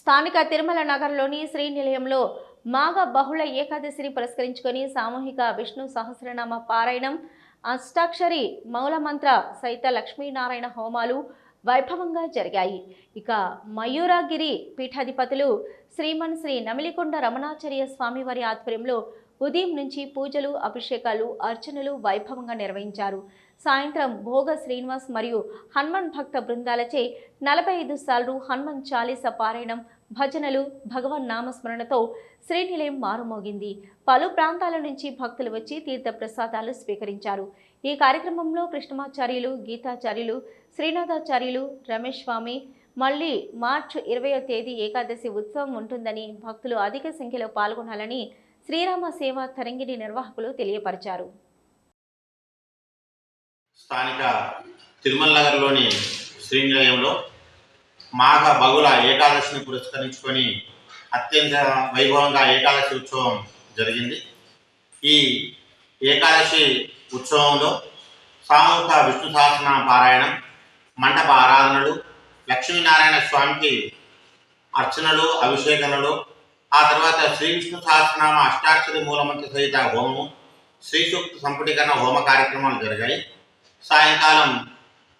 స్థానిక తిరుమల నగర్లోని శ్రీ నిలయంలో మాఘ బహుళ ఏకాదశిని పురస్కరించుకొని సామూహిక విష్ణు సహస్రనామ పారాయణం అష్టాక్షరి మౌలమంత్ర సహిత లక్ష్మీనారాయణ హోమాలు వైభవంగా జరిగాయి. ఇక మయూరగిరి పీఠాధిపతులు శ్రీమన్ శ్రీ నమిలికొండ రమణాచార్య స్వామివారి ఆధ్వర్యంలో ఉదయం నుంచి పూజలు అభిషేకాలు అర్చనలు వైభవంగా నిర్వహించారు. సాయంత్రం భోగ శ్రీనివాస్ మరియు హనుమాన్ భక్త బృందాలచే నలభై ఐదు సార్లు హనుమాన్ చాలీస పారాయణం భజనలు భగవన్ నామస్మరణతో శ్రీనిలయం మారుమోగింది. పలు ప్రాంతాల నుంచి భక్తులు వచ్చి తీర్థ ప్రసాదాలు స్వీకరించారు. ఈ కార్యక్రమంలో కృష్ణమాచార్యులు గీతాచార్యులు శ్రీనాథాచార్యులు రమేష్ స్వామి మళ్ళీ మార్చి ఇరవయో తేదీ ఏకాదశి ఉత్సవం ఉంటుందని భక్తులు అధిక సంఖ్యలో పాల్గొనాలని శ్రీరామ సేవ తరంగిణి నిర్వాహకులు తెలియపరిచారు. స్థానిక తిరుమల నగర్లోని శ్రీనిలయంలో మాఘ బగుల ఏకాదశిని పురస్కరించుకొని అత్యంత వైభవంగా ఏకాదశి ఉత్సవం జరిగింది. ఈ ఏకాదశి ఉత్సవంలో సామూహిక విష్ణు సహస్రనామ పారాయణం మంటప ఆరాధనలు లక్ష్మీనారాయణ స్వామికి అర్చనలు అభిషేకనలు ఆ తర్వాత శ్రీ విష్ణు సహస్రనామ అష్టాక్షరి మూలమంత్ర సహిత హోమము శ్రీ సూక్త సంపుటీకరణ హోమ కార్యక్రమాలు జరిగాయి. సాయంకాలం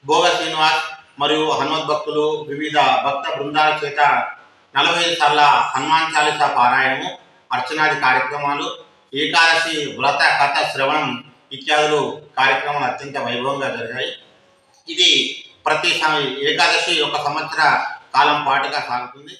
భోగ శ్రీనివాస్ మరియు హనుమత్ భక్తులు వివిధ భక్త బృందాల చేత నలభై ఐదు సార్ల హనుమాన్ చాలీసా పారాయణము అర్చనాది కార్యక్రమాలు ఏకాదశి వ్రత కథ శ్రవణం ఇత్యాదులు కార్యక్రమాలు అత్యంత వైభవంగా జరిగాయి. ఇది ప్రతి ఏకాదశి ఒక సంవత్సర కాలం పాటుగా సాగుతుంది.